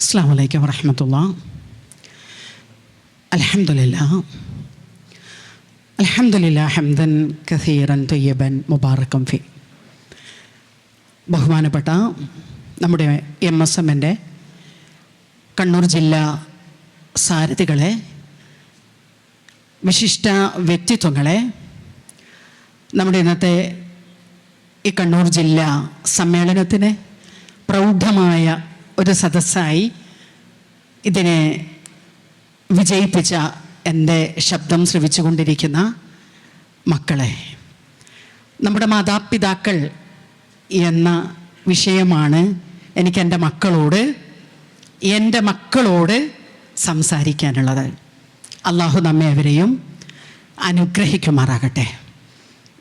അസ്സാം വലൈക്കും വറഹമത്തുള്ള. അലഹമുല്ല അലഹമുല്ല ഹംദൻ കസീറൻ തൊയ്യബൻ മുബാറക്കം ഫി. ബഹുമാനപ്പെട്ട നമ്മുടെ എം എസ് എമ്മിന്റെ കണ്ണൂർ ജില്ലാ സാരഥികളെ വിശിഷ്ട വ്യക്തിത്വങ്ങളെ നമ്മുടെ ഇന്നത്തെ ഈ കണ്ണൂർ ജില്ലാ സമ്മേളനത്തിന് പ്രൗഢമായ ഒരു സദസ്സായി ഇതിനെ വിജയിപ്പിച്ച എന്റെ ശബ്ദം ശ്രവിച്ചുകൊണ്ടിരിക്കുന്ന മക്കളെ നമ്മുടെ മാതാപിതാക്കൾ എന്ന വിഷയമാണ് എനിക്ക് എന്റെ മക്കളോട് എന്റെ മക്കളോട് സംസാരിക്കാനുള്ളത്. അള്ളാഹു നമ്മെ അവരെയും അനുഗ്രഹിക്കുമാറാകട്ടെ.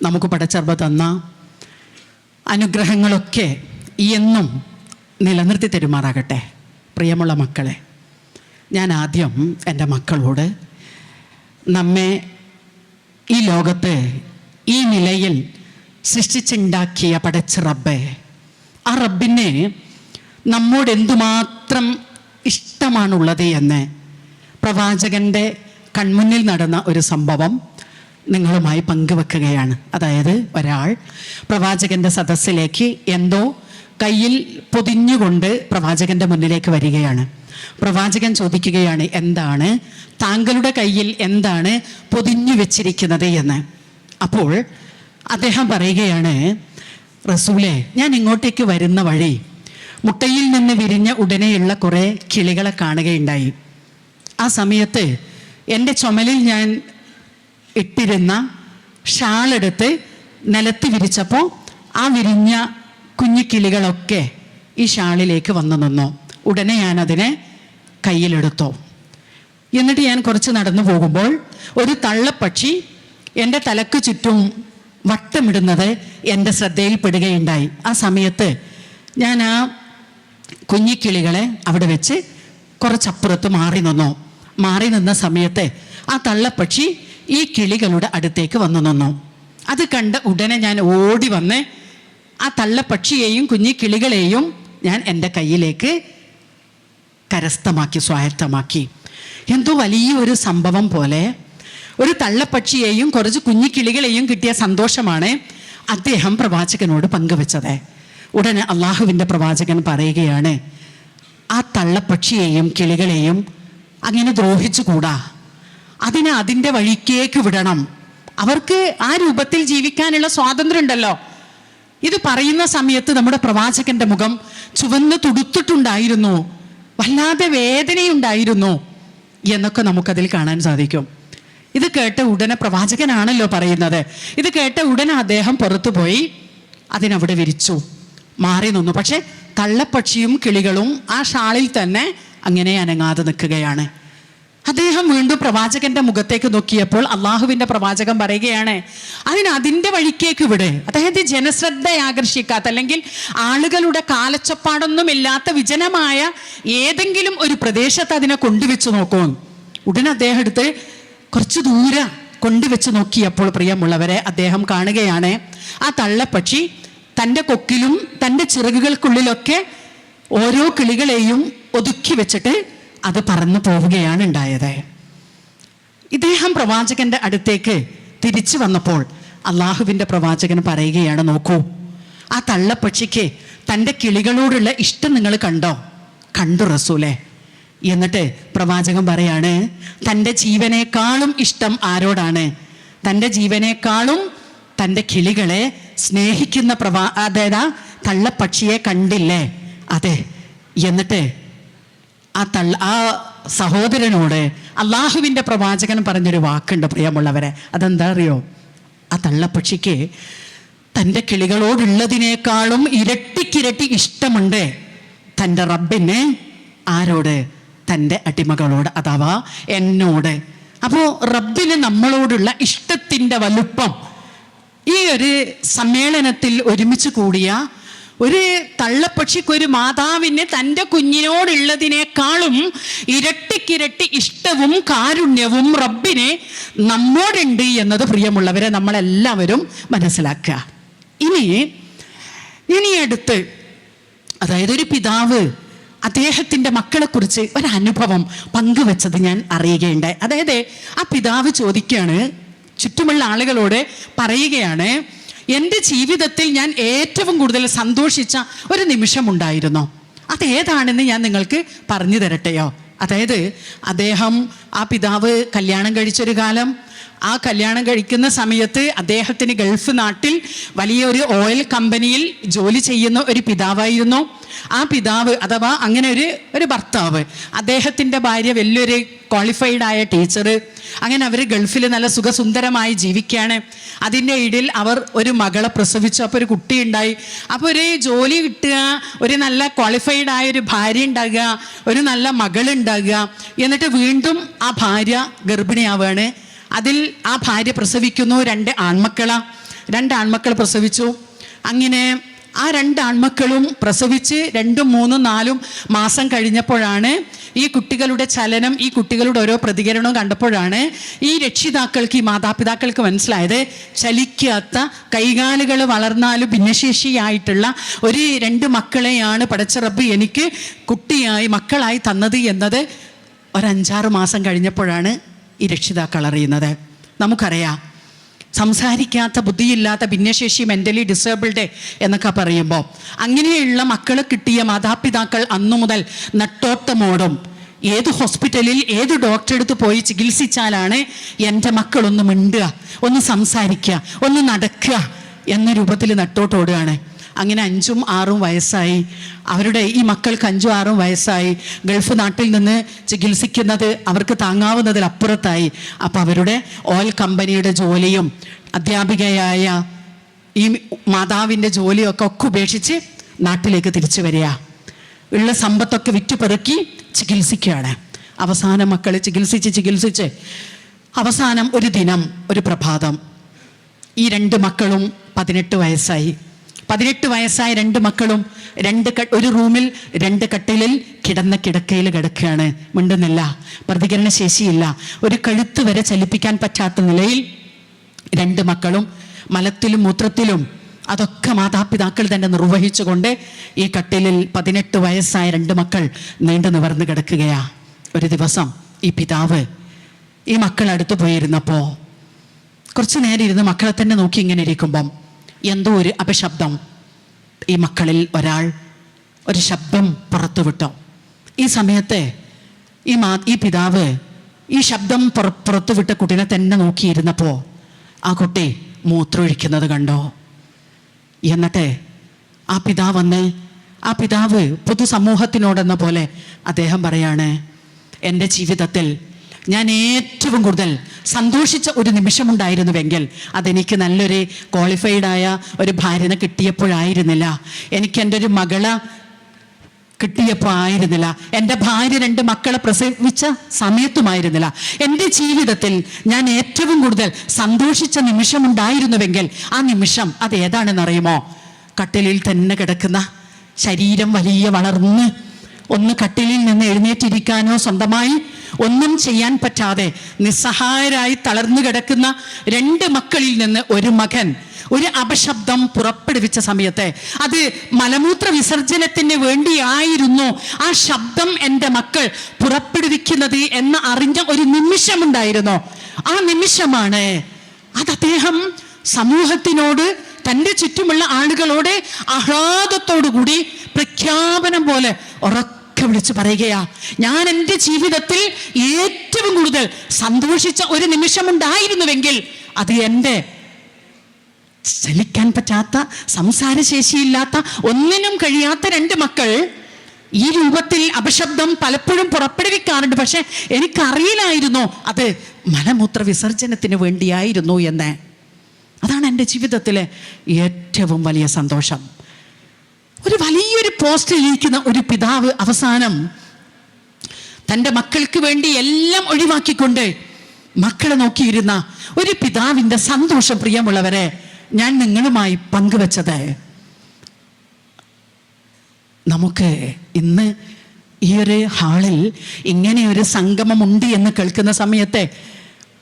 നമുക്ക് പടച്ചർബ തന്ന അനുഗ്രഹങ്ങളൊക്കെ എന്നും നിലനിർത്തി തരുമാറാകട്ടെ. പ്രിയമുള്ള മക്കളെ ഞാൻ ആദ്യം എന്റെ മക്കളോട് നമ്മെ ഈ ലോകത്ത് ഈ നിലയിൽ സൃഷ്ടിച്ചുണ്ടാക്കിയ പടച്ച റബ്ബെ ആ റബ്ബിനെ നമ്മോട് എന്തുമാത്രം ഇഷ്ടമാണുള്ളത് എന്ന് പ്രവാചകന്റെ കൺമുന്നിൽ നടന്ന ഒരു സംഭവം നിങ്ങളുമായി പങ്കുവെക്കുകയാണ്. അതായത് ഒരാൾ പ്രവാചകന്റെ സദസ്സിലേക്ക് എന്തോ കയ്യിൽ പൊതിഞ്ഞുകൊണ്ട് പ്രവാചകന്റെ മുന്നിലേക്ക് വരികയാണ്. പ്രവാചകൻ ചോദിക്കുകയാണ് എന്താണ്? താങ്കളുടെ കയ്യിൽ എന്താണ് പൊതിഞ്ഞു വെച്ചിരിക്കുന്നത് എന്ന്? അപ്പോൾ അദ്ദേഹം പറയുകയാണ് റസൂലെ ഞാൻ ഇങ്ങോട്ടേക്ക് വരുന്ന വഴി മുട്ടയിൽ നിന്ന് വിരിഞ്ഞ ഉടനെയുള്ള കുറേ കിളികളെ കാണുകയുണ്ടായി. ആ സമയത്ത് എന്റെ ചുമലിൽ ഞാൻ ഇട്ടിരുന്ന ഷാളെടുത്ത് നിലത്ത് വിരിച്ചപ്പോൾ ആ വിരിഞ്ഞ കുഞ്ഞു കിളികളൊക്കെ ഈ ഷാളിലേക്ക് വന്നു നിന്നു. ഉടനെ ഞാൻ അതിനെ കയ്യിലെടുത്തു. എന്നിട്ട് ഞാൻ കുറച്ച് നടന്നു പോകുമ്പോൾ ഒരു തള്ളപ്പക്ഷി എന്റെ തലക്ക് ചുറ്റും വട്ടമിടുന്നത് എന്റെ ശ്രദ്ധയിൽപ്പെടുകയുണ്ടായി. ആ സമയത്ത് ഞാൻ ആ കുഞ്ഞിക്കിളികളെ അവിടെ വെച്ച് കുറച്ചപ്പുറത്ത് മാറി നിന്നു. മാറി നിന്ന സമയത്ത് ആ തള്ളപ്പക്ഷി ഈ കിളികളുടെ അടുത്തേക്ക് വന്നു നിന്നു. അത് കണ്ട ഉടനെ ഞാൻ ഓടി വന്ന് ആ തള്ളപ്പക്ഷിയെയും കുഞ്ഞി കിളികളെയും ഞാൻ എന്റെ കയ്യിലേക്ക് കരസ്ഥമാക്കി സ്വായത്തമാക്കി. എന്തോ വലിയൊരു സംഭവം പോലെ ഒരു തള്ളപ്പക്ഷിയെയും കുറച്ച് കുഞ്ഞി കിളികളെയും കിട്ടിയ സന്തോഷമാണ് അദ്ദേഹം പ്രവാചകനോട് പങ്കുവെച്ചത്. ഉടനെ അള്ളാഹുവിന്റെ പ്രവാചകൻ പറയുകയാണ് ആ തള്ളപ്പക്ഷിയെയും കിളികളെയും അങ്ങനെ ദ്രോഹിച്ചുകൂടാ? അതിനെ അതിന്റെ വഴിക്കേക്ക് വിടണം. അവർക്ക് ആ രൂപത്തിൽ ജീവിക്കാനുള്ള സ്വാതന്ത്ര്യം ഉണ്ടല്ലോ ഇത് പറയുന്ന സമയത്ത് നമ്മുടെ പ്രവാചകന്റെ മുഖം ചുവന്ന് തുടുത്തിട്ടുണ്ടായിരുന്നു. വല്ലാതെ വേദനയുണ്ടായിരുന്നു എന്നൊക്കെ നമുക്കതിൽ കാണാൻ സാധിക്കും. ഇത് കേട്ട ഉടനെ പ്രവാചകനാണല്ലോ പറയുന്നത്. ഇത് കേട്ട ഉടനെ അദ്ദേഹം പുറത്തു പോയി. അതിനവിടെ വിരിച്ചു. മാറി നിന്നു. പക്ഷെ തള്ളപ്പക്ഷിയും കിളികളും ആ ഷാളിൽ തന്നെ അങ്ങനെ അനങ്ങാതെ നിൽക്കുകയാണ്. അദ്ദേഹം വീണ്ടും പ്രവാചകന്റെ മുഖത്തേക്ക് നോക്കിയപ്പോൾ അള്ളാഹുവിന്റെ പ്രവാചകൻ പറയുകയാണ് അതിന് അതിന്റെ വഴിക്കേക്ക് ഇവിടെ അദ്ദേഹത്തെ ജനശ്രദ്ധ ആകർഷിക്കാത്ത അല്ലെങ്കിൽ ആളുകളുടെ കാലച്ചപ്പാടൊന്നുമില്ലാത്ത വിജനമായ ഏതെങ്കിലും ഒരു പ്രദേശത്ത് അതിനെ കൊണ്ടുവെച്ച് നോക്കൂ ഉടനെ അദ്ദേഹം എടുത്ത് കുറച്ച് ദൂരെ കൊണ്ടുവെച്ച് നോക്കിയപ്പോൾ പ്രിയമുള്ളവരെ അദ്ദേഹം കാണുകയാണ് ആ തള്ളപ്പക്ഷി തന്റെ കൊക്കിലും തന്റെ ചിറകുകൾക്കുള്ളിലൊക്കെ ഓരോ കിളികളെയും ഒതുക്കി വെച്ചിട്ട് അത് പറന്നു പോവുകയാണ് ഉണ്ടായത്. ഇദ്ദേഹം പ്രവാചകന്റെ അടുത്തേക്ക് തിരിച്ചു വന്നപ്പോൾ അള്ളാഹുവിന്റെ പ്രവാചകൻ പറയുകയാണ് നോക്കൂ ആ തള്ളപ്പക്ഷിക്ക് തന്റെ കിളികളോടുള്ള ഇഷ്ടം നിങ്ങൾ കണ്ടോ? കണ്ടു റസൂലെ. എന്നിട്ട് പ്രവാചകൻ പറയാണ് തന്റെ ജീവനേക്കാളും ഇഷ്ടം ആരോടാണ്? തന്റെ ജീവനേക്കാളും തന്റെ കിളികളെ സ്നേഹിക്കുന്ന പ്രവാ അതായത് തള്ളപ്പക്ഷിയെ കണ്ടില്ലേ? അതെ. എന്നിട്ട് ആ തള്ള ആ സഹോദരനോട് അള്ളാഹുവിന്റെ പ്രവാചകൻ പറഞ്ഞൊരു വാക്കുണ്ട് പ്രിയമുള്ളവരെ. അതെന്താ അറിയോ? ആ തള്ളപ്പക്ഷിക്ക് തന്റെ കിളികളോടുള്ളതിനേക്കാളും ഇരട്ടിക്കിരട്ടി ഇഷ്ടമുണ്ട്. തന്റെ റബ്ബിനെ ആരോട്? തന്റെ അടിമകളോട് അഥവാ എന്നോട്. അപ്പോൾ റബ്ബിന് നമ്മളോടുള്ള ഇഷ്ടത്തിന്റെ വലുപ്പം ഈ ഒരു സമ്മേളനത്തിൽ ഒരുമിച്ച് കൂടിയ ഒരു തള്ളപ്പക്ഷിക്ക് ഒരു മാതാവിന് തന്റെ കുഞ്ഞിനോടുള്ളതിനേക്കാളും ഇരട്ടിക്കിരട്ടി ഇഷ്ടവും കാരുണ്യവും റബ്ബിനെ നമ്മോടുണ്ട് എന്നത് പ്രിയമുള്ളവരെ നമ്മളെല്ലാവരും മനസ്സിലാക്കുക. ഇനി ഇനി അടുത്ത് അതായത് ഒരു പിതാവ് അദ്ദേഹത്തിന്റെ മക്കളെക്കുറിച്ച് ഒരനുഭവം പങ്കുവെച്ചത് ഞാൻ അറിയുകയുണ്ടായി. അതായത് ആ പിതാവ് ചോദിക്കുകയാണ് ചുറ്റുമുള്ള ആളുകളോട് പറയുകയാണ് എന്റെ ജീവിതത്തിൽ ഞാൻ ഏറ്റവും കൂടുതൽ സന്തോഷിച്ച ഒരു നിമിഷമുണ്ടായിരുന്നു. അതേതാണെന്ന് ഞാൻ നിങ്ങൾക്ക് പറഞ്ഞു തരട്ടെയോ? അതായത് അദ്ദേഹം ആ പിതാവ് കല്യാണം കഴിച്ചൊരു കാലം ആ കല്യാണം കഴിക്കുന്ന സമയത്ത് അദ്ദേഹത്തിന് ഗൾഫ് നാട്ടിൽ വലിയൊരു ഓയിൽ കമ്പനിയിൽ ജോലി ചെയ്യുന്ന ഒരു പിതാവായിരുന്നു. ആ പിതാവ് അഥവാ അങ്ങനെ ഒരു ഒരു ഭർത്താവ്. അദ്ദേഹത്തിന്റെ ഭാര്യ വലിയൊരു ക്വാളിഫൈഡ് ആയ ടീച്ചർ അങ്ങനെ അവർ ഗൾഫിൽ നല്ല സുഖസുന്ദരമായി ജീവിക്കുകയാണ് അതിന്റെ ഇടയിൽ അവർ ഒരു മകളെ പ്രസവിച്ചു. അപ്പോൾ ഒരു കുട്ടി ഉണ്ടായി. അപ്പോൾ ഒരു ജോലി കിട്ടുക ഒരു നല്ല ക്വാളിഫൈഡ് ആയ ഒരു ഭാര്യ ഉണ്ടാകുക ഒരു നല്ല മകൾ ഉണ്ടാകുക. എന്നിട്ട് വീണ്ടും ആ ഭാര്യ ഗർഭിണിയാവുകയാണ്. അതിൽ ആ ഭാര്യ പ്രസവിക്കുന്നു രണ്ട് ആൺമക്കള. രണ്ട് ആൺമക്കൾ പ്രസവിച്ചു. അങ്ങനെ ആ രണ്ട് ആൺമക്കളും പ്രസവിച്ച് രണ്ടും മൂന്നും നാലും മാസം കഴിഞ്ഞപ്പോഴാണ് ഈ കുട്ടികളുടെ ചലനം ഈ കുട്ടികളുടെ ഓരോ പ്രതികരണവും കണ്ടപ്പോഴാണ് ഈ രക്ഷിതാക്കൾക്ക് ഈ മാതാപിതാക്കൾക്ക് മനസ്സിലായത് ചലിക്കാത്ത കൈകാലുകൾ വളർന്നാലും ഭിന്നശേഷിയായിട്ടുള്ള ഒരു രണ്ട് മക്കളെയാണ് പടച്ചറബ് എനിക്ക് കുട്ടിയായി മക്കളായി തന്നത് എന്നത് ഒരഞ്ചാറ് മാസം കഴിഞ്ഞപ്പോഴാണ് ഈ രക്ഷിതാക്കൾ അറിയുന്നത്. നമുക്കറിയാം സംസാരിക്കാത്ത ബുദ്ധിയില്ലാത്ത ഭിന്നശേഷി മെന്റലി ഡിസേബിൾഡ് എന്നൊക്കെ പറയുമ്പോൾ അങ്ങനെയുള്ള മക്കൾ കിട്ടിയ മാതാപിതാക്കൾ അന്നു മുതൽ നട്ടോട്ടമോടും ഏത് ഹോസ്പിറ്റലിൽ ഏത് ഡോക്ടറെ അടുത്ത് പോയി ചികിത്സിച്ചാലാണ് എന്റെ മക്കളൊന്ന് മിണ്ടുക ഒന്ന് സംസാരിക്കുക ഒന്ന് നടക്കുക എന്ന രൂപത്തിൽ നട്ടോട്ടോടുകയാണ്. അങ്ങനെ അഞ്ചും ആറും വയസ്സായി. അവരുടെ ഈ മക്കൾക്ക് അഞ്ചും ആറും വയസ്സായി. ഗൾഫ് നാട്ടിൽ നിന്ന് ചികിത്സിക്കുന്നത് അവർക്ക് താങ്ങാവുന്നതിൽ അപ്പുറത്തായി. അപ്പോൾ അവരുടെ ഓയിൽ കമ്പനിയുടെ ജോലിയും അധ്യാപികയായ ഈ മാതാവിന്റെ ജോലിയൊക്കെ ഒക്കെ ഉപേക്ഷിച്ച് നാട്ടിലേക്ക് തിരിച്ചു വരിക. ഉള്ള സമ്പത്തൊക്കെ വിറ്റുപെറുക്കി ചികിത്സിക്കുകയാണ്. അവസാനം മക്കൾ ചികിത്സിച്ച് ചികിത്സിച്ച് അവസാനം ഒരു ദിനം ഒരു പ്രഭാതം. ഈ രണ്ട് മക്കളും പതിനെട്ട് വയസ്സായി. പതിനെട്ട് വയസ്സായ രണ്ട് മക്കളും രണ്ട് ഒരു റൂമിൽ രണ്ട് കട്ടിലിൽ കിടന്ന കിടക്കയിൽ കിടക്കുകയാണ്. മിണ്ടുന്നില്ല. പ്രതികരണ ശേഷിയില്ല. ഒരു കഴുത്ത് വരെ ചലിപ്പിക്കാൻ പറ്റാത്ത നിലയിൽ രണ്ട് മക്കളും മലത്തിലും മൂത്രത്തിലും അതൊക്കെ മാതാപിതാക്കൾ തന്നെ നിർവഹിച്ചുകൊണ്ട് ഈ കട്ടിലിൽ പതിനെട്ട് വയസ്സായ രണ്ട് മക്കൾ നീണ്ടു നിവർന്ന് കിടക്കുകയാ. ഒരു ദിവസം ഈ പിതാവ് ഈ മക്കൾ അടുത്ത് പോയിരുന്നപ്പോൾ കുറച്ചു നേരം ഇരുന്ന് മക്കളെ തന്നെ നോക്കി ഇങ്ങനെ ഇരിക്കുമ്പം എന്തോ ഒരു അപശബ്ദം ഈ മക്കളിൽ ഒരാൾ ഒരു ശബ്ദം പുറത്തു വിട്ടു ഈ സമയത്തെ ഈ മാ ഈ പിതാവ് ഈ ശബ്ദം പുറ പുറത്തുവിട്ട കുട്ടീനെ തന്നെ നോക്കിയിരുന്നപ്പോൾ ആ കുട്ടി മൂത്രമൊഴിക്കുന്നത് കണ്ടോ? എന്നിട്ട് ആ പിതാവ് വന്ന് ആ പിതാവ് പൊതുസമൂഹത്തിനോടെന്ന പോലെ അദ്ദേഹം പറയാണ് എന്റെ ജീവിതത്തിൽ ഞാൻ ഏറ്റവും കൂടുതൽ സന്തോഷിച്ച ഒരു നിമിഷമുണ്ടായിരുന്നുവെങ്കിൽ അതെനിക്ക് നല്ലൊരു ക്വാളിഫൈഡായ ഒരു ഭാര്യനെ കിട്ടിയപ്പോഴായിരുന്നില്ല. എനിക്ക് എന്റെ ഒരു മകളെ കിട്ടിയപ്പോൾ ആയിരുന്നില്ല. എന്റെ ഭാര്യ രണ്ട് മക്കളെ പ്രസവിച്ച സമയത്തുമായിരുന്നില്ല. എന്റെ ജീവിതത്തിൽ ഞാൻ ഏറ്റവും കൂടുതൽ സന്തോഷിച്ച നിമിഷമുണ്ടായിരുന്നുവെങ്കിൽ ആ നിമിഷം അത് ഏതാണെന്ന് അറിയുമോ കട്ടിലിൽ തന്നെ കിടക്കുന്ന ശരീരം വലിയ വളർന്ന് ഒന്ന് കട്ടിലിൽ നിന്ന് എഴുന്നേറ്റിരിക്കാനോ സ്വന്തമായി ഒന്നും ചെയ്യാൻ പറ്റാതെ നിസ്സഹായരായി തളർന്നു കിടക്കുന്ന രണ്ട് മക്കളിൽ നിന്ന് ഒരു മകൻ ഒരു അപശബ്ദം പുറപ്പെടുവിച്ച സമയത്തെ അത് മലമൂത്ര വിസർജനത്തിന് വേണ്ടിയായിരുന്നു ആ ശബ്ദം എന്റെ മക്കൾ പുറപ്പെടുവിക്കുന്നത് എന്ന് അറിഞ്ഞ ഒരു നിമിഷമുണ്ടായിരുന്നു. ആ നിമിഷമാണ് അത് അദ്ദേഹം സമൂഹത്തിനോട് തന്റെ ചുറ്റുമുള്ള ആളുകളോട് ആഹ്ലാദത്തോടുകൂടി പ്രഖ്യാപനം പോലെ ഉറക്കെ വിളിച്ച് പറയുകയാ ഞാൻ എന്റെ ജീവിതത്തിൽ ഏറ്റവും കൂടുതൽ സന്തോഷിച്ച ഒരു നിമിഷമുണ്ടായിരുന്നുവെങ്കിൽ അത് എന്റെ ചലിക്കാൻ പറ്റാത്ത സംസാരശേഷിയില്ലാത്ത ഒന്നിനും കഴിയാത്ത രണ്ട് മക്കൾ ഈ രൂപത്തിൽ അപശബ്ദം പലപ്പോഴും പുറപ്പെടുവിക്കാറുണ്ട്. പക്ഷെ എനിക്കറിയില്ലായിരുന്നു അത് മലമൂത്ര വിസർജനത്തിന് വേണ്ടിയായിരുന്നു എന്ന്. അതാണ് എന്റെ ജീവിതത്തിലെ ഏറ്റവും വലിയ സന്തോഷം. ഒരു വലിയൊരു പോസ്റ്റിൽ ഇരിക്കുന്ന ഒരു പിതാവ് അവസാനം തന്റെ മക്കൾക്ക് വേണ്ടി എല്ലാം ഒഴിവാക്കിക്കൊണ്ട് മക്കളെ നോക്കിയിരുന്ന ഒരു പിതാവിന്റെ സന്തോഷം പ്രിയമുള്ളവരെ ഞാൻ നിങ്ങളുമായി പങ്കുവച്ചത് നമുക്ക് ഇന്ന് ഈ ഒരു ഹാളിൽ ഇങ്ങനെ ഒരു സംഗമമുണ്ട് എന്ന് കേൾക്കുന്ന സമയത്തെ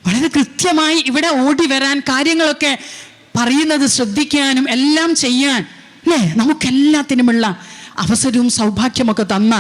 വളരെ കൃത്യമായി ഇവിടെ ഓടി വരാൻ കാര്യങ്ങളൊക്കെ പറയുന്നത് ശ്രദ്ധിക്കാനും എല്ലാം ചെയ്യാൻ അല്ലേ? നമുക്കെല്ലാത്തിനുമുള്ള അവസരവും സൗഭാഗ്യമൊക്കെ തന്ന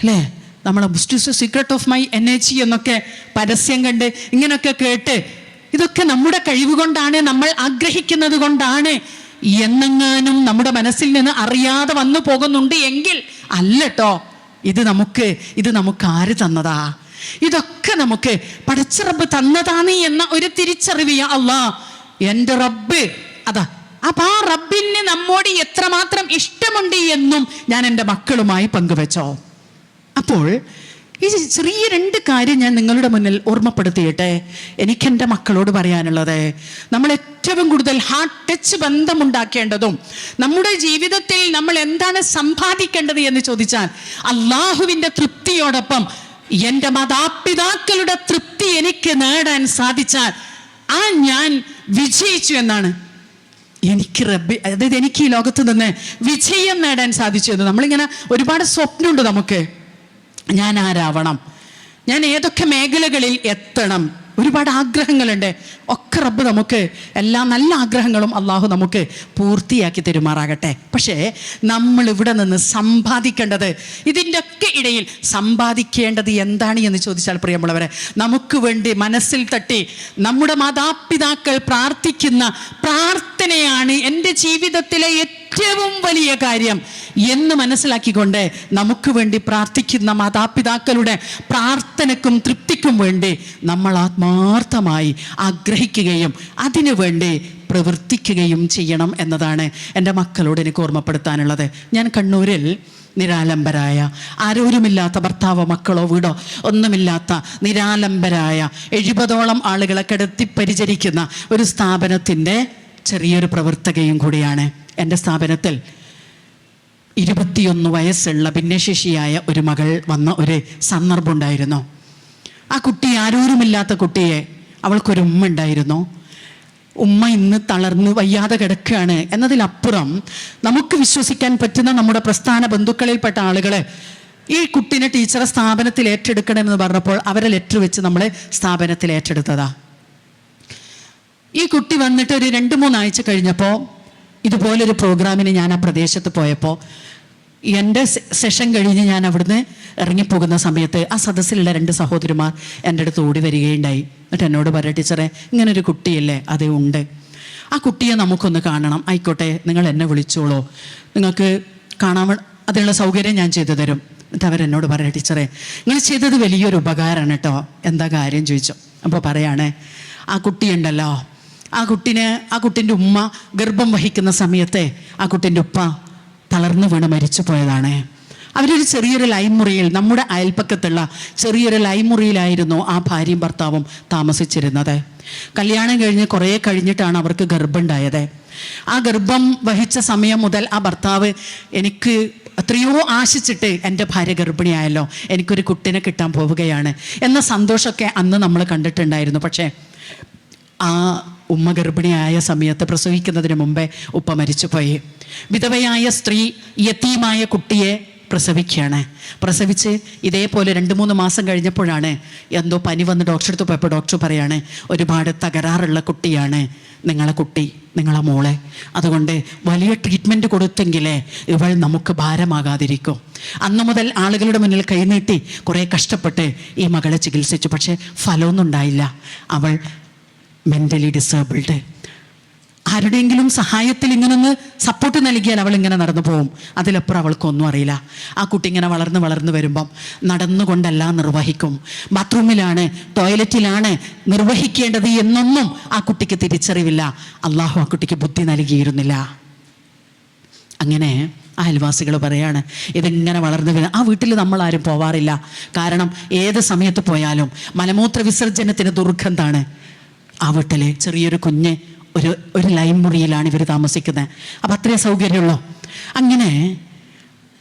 അല്ലേ? നമ്മളെ boost is secret of my energy എന്നൊക്കെ പരസ്യം കണ്ട് ഇങ്ങനെയൊക്കെ കേട്ട് ഇതൊക്കെ നമ്മുടെ കഴിവ് കൊണ്ടാണ് നമ്മൾ ആഗ്രഹിക്കുന്നത് കൊണ്ടാണ് എന്നെങ്ങാനും നമ്മുടെ മനസ്സിൽ നിന്ന് അറിയാതെ വന്നു പോകുന്നുണ്ട് എങ്കിൽ അല്ലട്ടോ. ഇത് നമുക്ക് ഇത് നമുക്ക് ആര് തന്നതാ? ഇതൊക്കെ നമുക്ക് പടച്ച റബ്ബ് തന്നതാണ് എന്ന ഒരു തിരിച്ചറിവ് അള്ളാ. എന്റെ റബ്ബ് അതാ അപ്പൊ ആ റബ്ബിന് നമ്മോട് എത്രമാത്രം ഇഷ്ടമുണ്ട് എന്നും ഞാൻ എന്റെ മക്കളുമായി പങ്കുവെച്ചോ. അപ്പോൾ ഈ ചെറിയ രണ്ട് കാര്യം ഞാൻ നിങ്ങളുടെ മുന്നിൽ ഓർമ്മപ്പെടുത്തിയിട്ടെ. എനിക്ക് എന്റെ മക്കളോട് പറയാനുള്ളത്. നമ്മൾ ഏറ്റവും കൂടുതൽ ഹാർട്ട് ടച്ച് ബന്ധമുണ്ടാക്കേണ്ടതും നമ്മുടെ ജീവിതത്തിൽ നമ്മൾ എന്താണ് സമ്പാദിക്കേണ്ടത് എന്ന് ചോദിച്ചാൽ അള്ളാഹുവിന്റെ തൃപ്തിയോടൊപ്പം എന്റെ മാതാപിതാക്കളുടെ തൃപ്തി എനിക്ക് നേടാൻ സാധിച്ചാൽ ആ ഞാൻ വിജയിച്ചു എന്നാണ്. എനിക്ക് റബ്ബി അതായത് എനിക്ക് ഈ ലോകത്ത് നിന്ന് വിജയം നേടാൻ സാധിച്ചു എന്ന് നമ്മളിങ്ങനെ ഒരുപാട് സ്വപ്നമുണ്ട് നമുക്ക്. ഞാൻ ആരാവണം? ഞാൻ ഏതൊക്കെ മേഖലകളിൽ എത്തണം? ഒരുപാട് ആഗ്രഹങ്ങളുണ്ട്. ഒക്കെ റബ്ബ് നമുക്ക് എല്ലാ നല്ല ആഗ്രഹങ്ങളും അള്ളാഹു നമുക്ക് പൂർത്തിയാക്കി തരുമാറാകട്ടെ. പക്ഷേ നമ്മൾ ഇവിടെ നിന്ന് സമ്പാദിക്കേണ്ടത് ഇതിന്റെയൊക്കെ ഇടയിൽ സമ്പാദിക്കേണ്ടത് എന്താണ് എന്ന് ചോദിച്ചാൽ പ്രിയമുള്ളവരെ നമുക്ക് വേണ്ടി മനസ്സിൽ തട്ടി നമ്മുടെ മാതാപിതാക്കൾ പ്രാർത്ഥിക്കുന്ന പ്രാർത്ഥനയാണ് എന്റെ ജീവിതത്തിലെ ഏറ്റവും വലിയ കാര്യം എന്ന് മനസ്സിലാക്കിക്കൊണ്ട് നമുക്ക് വേണ്ടി പ്രാർത്ഥിക്കുന്ന മാതാപിതാക്കളുടെ പ്രാർത്ഥനക്കും തൃപ്തിക്കും വേണ്ടി നമ്മൾ ആത്മാർത്ഥമായി ആഗ്രഹിക്കുകയും അതിനുവേണ്ടി പ്രവർത്തിക്കുകയും ചെയ്യണം എന്നതാണ് എന്റെ മക്കളോട് എനിക്ക് ഓർമ്മപ്പെടുത്താനുള്ളത്. ഞാൻ കണ്ണൂരിൽ നിരാലംബരായ ആരോരുമില്ലാത്ത ഭർത്താവോ മക്കളോ വീടോ ഒന്നുമില്ലാത്ത നിരാലംബരായ എഴുപതോളം ആളുകളെ കിടത്തി പരിചരിക്കുന്ന ഒരു സ്ഥാപനത്തിന്റെ ചെറിയൊരു പ്രവർത്തകയും കൂടിയാണ്. എന്റെ സ്ഥാപനത്തിൽ ഇരുപത്തിയൊന്ന് വയസ്സുള്ള ഭിന്നശേഷിയായ ഒരു മകൾ വന്ന ഒരു സന്ദർഭം ഉണ്ടായിരുന്നു. ആ കുട്ടി ആരോരുമില്ലാത്ത കുട്ടിയെ അവൾക്കൊരു ഉമ്മ ഉണ്ടായിരുന്നു. ഉമ്മ ഇന്ന് തളർന്ന് വയ്യാതെ കിടക്കുകയാണ്. എന്നതിലപ്പുറം നമുക്ക് വിശ്വസിക്കാൻ പറ്റുന്ന നമ്മുടെ പ്രസ്ഥാന ബന്ധുക്കളിൽപ്പെട്ട ആളുകളെ ഈ കുട്ടിനെ ടീച്ചറെ സ്ഥാപനത്തിൽ ഏറ്റെടുക്കണമെന്ന് പറഞ്ഞപ്പോൾ അവരെ ലെറ്റർ വെച്ച് നമ്മൾ സ്ഥാപനത്തിൽ ഏറ്റെടുത്തതാ. ഈ കുട്ടി വന്നിട്ട് ഒരു രണ്ട് മൂന്നാഴ്ച കഴിഞ്ഞപ്പോൾ ഇതുപോലൊരു പ്രോഗ്രാമിന് ഞാൻ ആ പ്രദേശത്ത് പോയപ്പോൾ എന്റെ സെഷൻ കഴിഞ്ഞ് ഞാൻ അവിടുന്ന് ഇറങ്ങിപ്പോകുന്ന സമയത്ത് ആ സദസ്സിലുള്ള രണ്ട് സഹോദരിമാർ എന്റെ അടുത്ത് ഓടി വരികയുണ്ടായി. എന്നിട്ട് എന്നോട് പറയാം ടീച്ചറെ ഇങ്ങനൊരു കുട്ടിയല്ലേ അതേ ഉണ്ട്. ആ കുട്ടിയെ നമുക്കൊന്ന് കാണണം. ആയിക്കോട്ടെ നിങ്ങൾ എന്നെ വിളിച്ചോളൂ. നിങ്ങൾക്ക് കാണാൻ അതിനുള്ള സൗകര്യം ഞാൻ ചെയ്തു തരും. എന്നിട്ട് അവരെന്നോട് പറയാം ടീച്ചറെ നിങ്ങൾ ചെയ്തത് വലിയൊരു ഉപകാരമാണ് കേട്ടോ. എന്താ കാര്യം ചോദിച്ചു. അപ്പോൾ പറയാണേ ആ കുട്ടിയുണ്ടല്ലോ ആ കുട്ടിന് ആ കുട്ടിന്റെ ഉമ്മ ഗർഭം വഹിക്കുന്ന സമയത്തെ ആ കുട്ടിന്റെ ഉപ്പ തളർന്നു വീണ് മരിച്ചു പോയതാണ്. അവരൊരു ചെറിയൊരു ലൈമുറിയിൽ നമ്മുടെ അയൽപ്പക്കത്തുള്ള ചെറിയൊരു ലൈമുറിയിലായിരുന്നു ആ ഭാര്യയും ഭർത്താവും താമസിച്ചിരുന്നത്. കല്യാണം കഴിഞ്ഞ് കുറേ കഴിഞ്ഞിട്ടാണ് അവർക്ക് ഗർഭമുണ്ടായത്. ആ ഗർഭം വഹിച്ച സമയം മുതൽ ആ ഭർത്താവ് എനിക്ക് എത്രയോ ആശിച്ചിട്ട് എന്റെ ഭാര്യ ഗർഭിണിയായല്ലോ എനിക്കൊരു കുട്ടിനെ കിട്ടാൻ പോവുകയാണ് എന്ന സന്തോഷമൊക്കെ അന്ന് നമ്മൾ കണ്ടിട്ടുണ്ടായിരുന്നു. പക്ഷേ ആ ഉമ്മ ഗർഭിണിയായ സമയത്ത് പ്രസവിക്കുന്നതിന് മുമ്പേ ഉപ്പ മരിച്ചുപോയി. വിധവയായ സ്ത്രീ യത്തീമായ കുട്ടിയെ പ്രസവിക്കുകയാണ്. പ്രസവിച്ച് ഇതേപോലെ രണ്ട് മൂന്ന് മാസം കഴിഞ്ഞപ്പോഴാണ് എന്തോ പനി വന്ന് ഡോക്ടറെ അടുത്ത് പോയപ്പോൾ ഡോക്ടർ പറയാണ് ഒരുപാട് തകരാറുള്ള കുട്ടിയാണ് നിങ്ങളെ കുട്ടി നിങ്ങളെ മോളെ. അതുകൊണ്ട് വലിയ ട്രീറ്റ്മെന്റ് കൊടുത്തെങ്കിലേ ഇവൾ നമുക്ക് ഭാരമാകാതിരിക്കും. അന്ന് മുതൽ ആളുകളുടെ മുന്നിൽ കൈനീട്ടി കുറേ കഷ്ടപ്പെട്ട് ഈ മകളെ ചികിത്സിച്ചു. പക്ഷേ ഫലമൊന്നും ഉണ്ടായില്ല. അവൾ മെന്റലി ഡിസേബിൾഡ് ആരുടെയെങ്കിലും സഹായത്തിൽ ഇങ്ങനൊന്ന് സപ്പോർട്ട് നൽകിയാൽ അവൾ ഇങ്ങനെ നടന്നു പോകും അതിലപ്പുറം അവൾക്കൊന്നും അറിയില്ല. ആ കുട്ടി ഇങ്ങനെ വളർന്ന് വളർന്ന് വരുമ്പം നടന്നുകൊണ്ടെല്ലാം നിർവഹിക്കും. ബാത്റൂമിലാണ് ടോയ്ലറ്റിലാണ് നിർവഹിക്കേണ്ടത് എന്നൊന്നും ആ കുട്ടിക്ക് തിരിച്ചറിവില്ല. അള്ളാഹു ആ കുട്ടിക്ക് ബുദ്ധി നൽകിയിരുന്നില്ല. അങ്ങനെ ആ അയൽവാസികൾ പറയാണ് ഇതിങ്ങനെ വളർന്നു വരുന്ന ആ വീട്ടിൽ നമ്മൾ ആരും പോവാറില്ല. കാരണം ഏത് സമയത്ത് പോയാലും മലമൂത്ര വിസർജനത്തിന് ദുർഗന്ധാണ് ആ വീട്ടിലെ ചെറിയൊരു കുഞ്ഞ് ഒരു ഒരു ലൈൻ മുറിയിലാണ് ഇവർ താമസിക്കുന്നത്. അപ്പം അത്രയും സൗകര്യമുള്ളൂ. അങ്ങനെ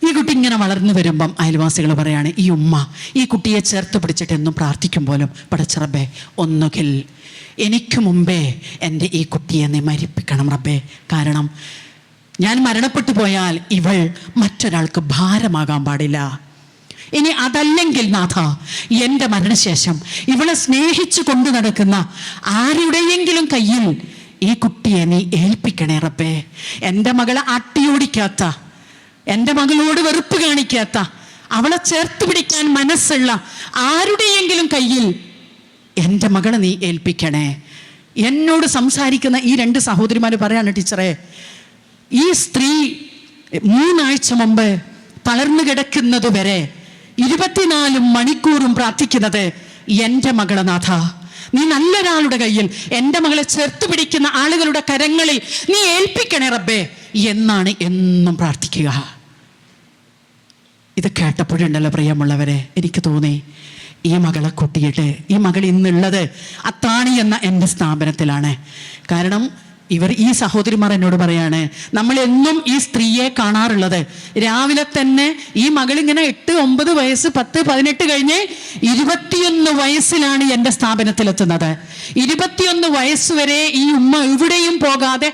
ഈ കുട്ടി ഇങ്ങനെ വളർന്നു വരുമ്പം അയൽവാസികൾ പറയാണ് ഈ ഉമ്മ ഈ കുട്ടിയെ ചേർത്ത് പിടിച്ചിട്ട് എന്നും പ്രാർത്ഥിക്കും പോലും. പടച്ചിറബേ ഒന്നുകിൽ എനിക്ക് മുമ്പേ എന്റെ ഈ കുട്ടിയെ നീ മരിപ്പിക്കണം റബ്ബേ. കാരണം ഞാൻ മരണപ്പെട്ടു പോയാൽ ഇവൾ മറ്റൊരാൾക്ക് ഭാരമാകാൻ പാടില്ല. ഇനി അതല്ലെങ്കിൽ നാഥ എന്റെ മരണശേഷം ഇവളെ സ്നേഹിച്ചു കൊണ്ടു നടക്കുന്ന ആരുടെയെങ്കിലും കയ്യിൽ ഈ കുട്ടിയെ നീ ഏൽപ്പിക്കണേ റബ്ബേ. എന്റെ മകളെ അട്ടിയോടിക്കാത്ത എന്റെ മകളോട് വെറുപ്പ് കാണിക്കാത്ത അവളെ ചേർത്ത് പിടിക്കാൻ മനസ്സുള്ള ആരുടെയെങ്കിലും കയ്യിൽ എന്റെ മകളെ നീ ഏൽപ്പിക്കണേ. എന്നോട് സംസാരിക്കുന്ന ഈ രണ്ട് സഹോദരിമാർ പറയാണ് ടീച്ചറെ ഈ സ്ത്രീ മൂന്നാഴ്ച മുമ്പ് തളർന്നു കിടക്കുന്നത് വരെ ഇരുപത്തിനാല് മണിക്കൂറും പ്രാർത്ഥിക്കുന്നത് എന്റെ മകളെ നാഥ. നീ നല്ലൊരാളുടെ കയ്യിൽ എന്റെ മകളെ ചേർത്ത് പിടിക്കുന്ന ആളുകളുടെ കരങ്ങളിൽ നീ ഏൽപ്പിക്കണേ റബ്ബേ എന്നാണ് എന്നും പ്രാർത്ഥിക്കുക. ഇത് കേട്ടപ്പോഴുണ്ടല്ലോ പ്രിയമുള്ളവരെ എനിക്ക് തോന്നി ഈ മകളെ കൂട്ടിയിട്ട് ഈ മകൾ ഇന്നുള്ളത് അത്താണി എന്ന എന്റെ സ്ഥാപനത്തിലാണ്. കാരണം ഇവർ ഈ സഹോദരിമാർ എന്നോട് പറയാണ് നമ്മൾ എന്നും ഈ സ്ത്രീയെ കാണാറുള്ളത്. രാവിലെ തന്നെ ഈ മകൾ ഇങ്ങനെ എട്ട് ഒമ്പത് വയസ്സ് പത്ത് പതിനെട്ട് കഴിഞ്ഞ് ഇരുപത്തിയൊന്ന് വയസ്സിലാണ് എന്റെ സ്ഥാപനത്തിലെത്തുന്നത്. ഇരുപത്തിയൊന്ന് വയസ്സ് വരെ ഈ ഉമ്മ എവിടെയും പോകാതെ